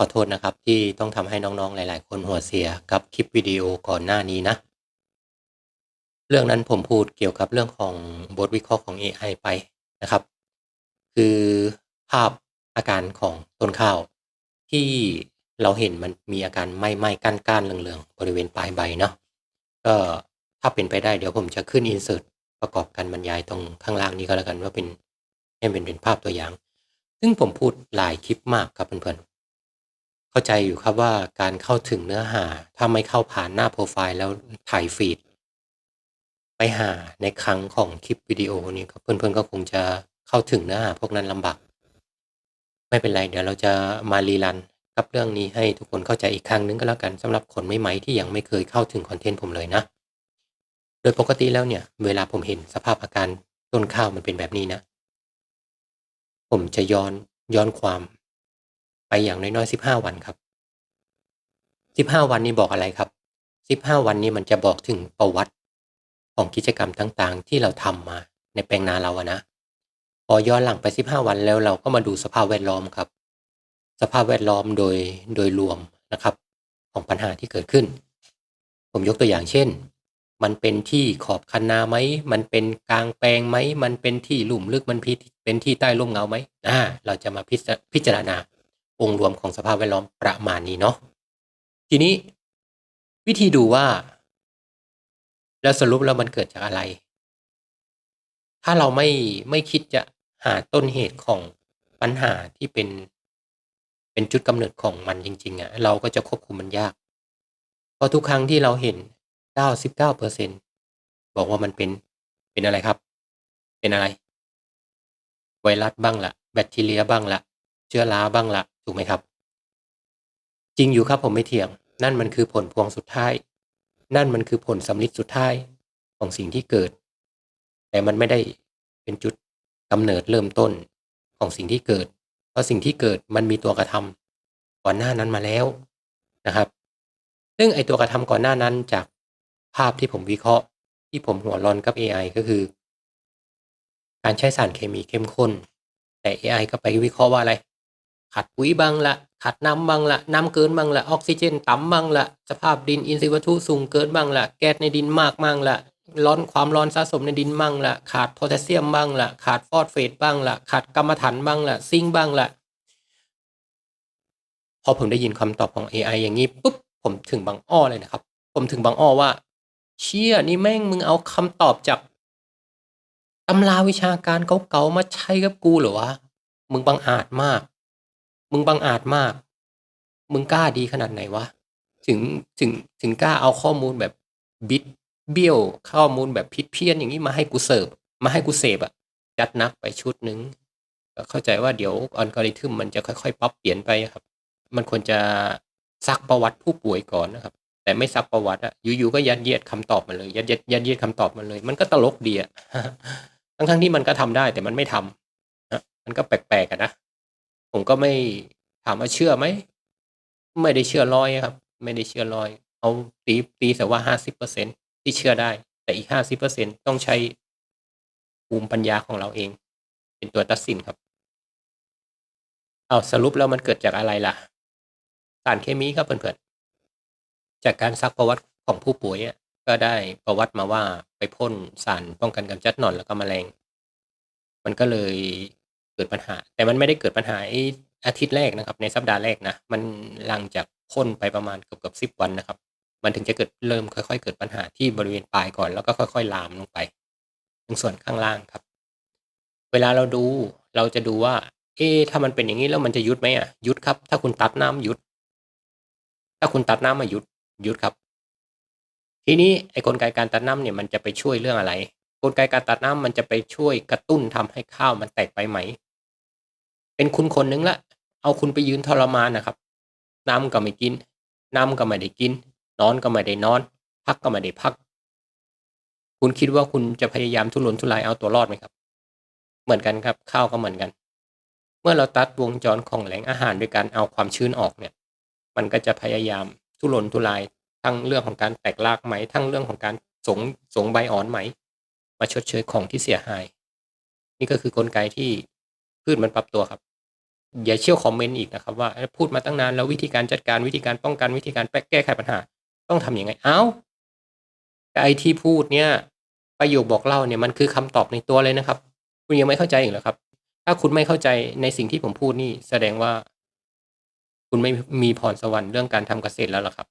ขอโทษนะครับที่ต้องทำให้น้องๆหลาย ๆ คนหัวเสียกับคลิปวิดีโอก่อนหน้านี้นะ เรื่องนั้นผมพูดเกี่ยวกับเรื่องของบทวิเคราะห์ของ AI ไปนะครับ คือภาพอาการของต้นข้าว ที่เราเห็นมันมีอาการไหม้ๆก้านๆเหลืองๆบริเวณปลายใบเนาะก็ถ้าเป็นไปได้เดี๋ยวผมจะขึ้นอินเสิร์ตประกอบการบรรยายตรงข้างล่างนี้ก็แล้วกันว่าเป็นให้เป็นเป็นภาพตัวอย่าง ซึ่งผมพูดหลายคลิปมากครับเพื่อน เข้าใจอยู่ครับว่าการเข้าถึงเนื้อหา ถ้าไม่เข้าผ่านหน้าโปรไฟล์แล้วถ่ายฟีดไปหาในครั้งของคลิปวิดีโอนี้ครับเพื่อนๆก็คงจะเข้าถึงเนื้อหาพวกนั้นลำบาก ไม่เป็นไร เดี๋ยวเราจะมารีรันกับเรื่องนี้ให้ทุกคนเข้าใจอีกครั้งนึงก็แล้วกันสำหรับคนใหม่ๆที่ยังไม่เคยเข้าถึงคอนเทนต์ผมเลยนะ โดยปกติแล้วเนี่ย เวลาผมเห็นสภาพอาการต้นข้าวมันเป็นแบบนี้นะ ผมจะย้อนย้อนความ ไปอย่างน้อยๆสิบห้าวันครับสิบห้าวันนี้บอกอะไรครับสิบห้าวันนี้มันจะบอกถึงประวัติของกิจกรรมต่างๆ ที่เราทำมาในแปลงนาเราอะนะพอย้อนหลังไปสิบห้าวันแล้วเราก็มาดูสภาพแวดล้อมครับ สภาพแวดล้อมโดยโดยรวมนะครับ ของปัญหาที่เกิดขึ้น ผมยกตัวอย่างเช่น มันเป็นที่ขอบคันนาไหมมันเป็นกลางแปลงไหมมันเป็นที่ลุ่มลึกมันเป็นที่ใต้ร่มเงาไหมอ่าเราจะมาพิจารณา องค์รวมของสภาพแวดล้อมประมาณนี้เนาะทีนี้วิธีดูว่า แล้วสรุปแล้วมันเกิดจากอะไร ถ้าเราไม่ไม่คิดจะหาต้นเหตุของปัญหาที่เป็น เป็นจุดกำเนิดของมันจริง ๆอะ่ะเราก็จะควบคุมมันยาก เพราะทุกครั้งที่เราเห็น 99%บอกว่ามันเป็นเป็นอะไรครับ เป็นอะไร ไวรัสบ้างละแบคทีเรียบ้างละ เชื้อราบ้างละถูกไหมครับ จริงอยู่ครับผมไม่เถียง นั่นมันคือผลพวงสุดท้าย นั่นมันคือผลสำลิดสุดท้ายของสิ่งที่เกิด แต่มันไม่ได้เป็นจุดกำเนิดเริ่มต้นของสิ่งที่เกิด เพราะสิ่งที่เกิดมันมีตัวกระทำก่อนหน้านั้นมาแล้วนะครับ ซึ่งไอตัวกระทำก่อนหน้านั้นจากภาพที่ผมวิเคราะห์ ที่ผมหัวร้อนกับ AI ก็คือ การใช้สารเคมีเข้มข้น แต่ AI ก็ไปวิเคราะห์ว่าอะไร ขัดปุ๋ยบ้างละขัดน้ำบ้างละน้ำเกินบ้างละออกซิเจนต่ำบ้างละสภาพดินอินทรีย์วัตถุสูงเกินบ้างละแก๊สในดินมากบ้างละร้อนความร้อนสะสมในดินบ้างละขาดโพแทสเซียมบ้างละขาดฟอสเฟตบ้างละขาดกรรมฐานบ้างละซิงบ้างละพอผมได้ยินคำตอบของ AI อย่างนี้ปุ๊บผมถึงบางอ้อเลยนะครับ ผมถึงบางอ้อว่า เชี่ยนี่แม่งมึงเอาคำตอบจากตำราวิชาการเก่าๆมาใช้กับกูเหรอวะมึงบังอาจมาก มึงบังอาจมาก มึงกล้าดีขนาดไหนวะ ถึงถึงถึงกล้าเอาข้อมูลแบบบิดเบี้ยวข้อมูลแบบผิดเพี้ยนอย่างนี้มาให้กูเสิร์ฟมาให้กูเสพอะจัดนักไปชุดหนึ่งเข้าใจว่าเดี๋ยวอัลกอริทึมมันจะค่อยๆปรับเปลี่ยนไปครับ มันควรจะซักประวัติผู้ป่วยก่อนนะครับ แต่ไม่ซักประวัติอะอยู่ๆก็ยัดเยียดคำตอบมาเลยยัดเยียดยัดเยียดคำตอบมาเลย มันก็ตลกดีอะทั้งๆที่มันก็ทำได้แต่มันไม่ทำมันก็แปลกๆกันนะ ผมก็ไม่ถามว่าเชื่อไหม ไม่ได้เชื่อร้อยครับ ไม่ได้เชื่อร้อย เอาตีตีแต่ว่าห้าสิบเปอร์เซ็นที่เชื่อได้ แต่อีกห้าสิบเปอร์เซ็นต้องใช้ภูมิปัญญาของเราเอง เป็นตัวตัดสินครับ เอาสรุปแล้วมันเกิดจากอะไรล่ะ สารเคมีครับเพื่อนๆ จากการซักประวัติของผู้ป่วยก็ได้ประวัติมาว่าไปพ่นสารป้องกันกำจัดหนอนแล้วก็แมลง มันก็เลย เกิดปัญหา แต่มันไม่ได้เกิดปัญหาอาทิตย์แรกนะครับ ในสัปดาห์แรกนะ มันหลังจากพ่นไปประมาณเกือบเกือบสิบวันนะครับ มันถึงจะเกิดเริ่มค่อยๆ เกิดปัญหาที่บริเวณปลายก่อนแล้วก็ค่อย ๆ ลามลงไปตรงส่วนข้างล่างครับ เวลาเราดูเราจะดูว่า เอ๊ถ้ามันเป็นอย่างนี้แล้วมันจะยุดไหมอะยุดครับ ถ้าคุณตัดน้ำยุด ถ้าคุณตัดน้ำมายุดยุดครับ ทีนี้ไอ้กลไกการตัดน้ำเนี่ยมันจะไปช่วยเรื่องอะไร กลไกการตัดน้ำมันจะไปช่วยกระตุ้นทำให้ข้าวมันแตกไปไหม เป็นคุณคนนึงละ เอาคุณไปยืนทรมานนะครับ น้ำก็ไม่กิน น้ำก็ไม่ได้กิน นอนก็ไม่ได้นอน พักก็ไม่ได้พัก คุณคิดว่าคุณจะพยายามทุรนทุรายเอาตัวรอดไหมครับ เหมือนกันครับ ข้าวก็เหมือนกัน เมื่อเราตัดวงจรของแหล่งอาหารด้วยการเอาความชื้นออกเนี่ย มันก็จะพยายามทุรนทุรายทั้งเรื่องของการแตกรากไหม ทั้งเรื่องของการสงสงใบอ่อนไหม มาชดเชยของที่เสียหาย นี่ก็คือกลไกที่พืชมันปรับตัวครับ อย่าเชี่ยวคอมเมนต์อีกนะครับว่าพูดมาตั้งนานแล้ววิธีการจัดการวิธีการป้องกันวิธีการแก้ไขปัญหา ต้องทำยังไง เอ้าไอที่พูดเนี่ยประโยคบอกเล่าเนี่ยมันคือคำตอบในตัวเลยนะครับ คุณยังไม่เข้าใจอีกเหรอครับ ถ้าคุณไม่เข้าใจในสิ่งที่ผมพูดนี่แสดงว่า คุณไม่มีพรสวรรค์เรื่องการทำเกษตรแล้วล่ะครับ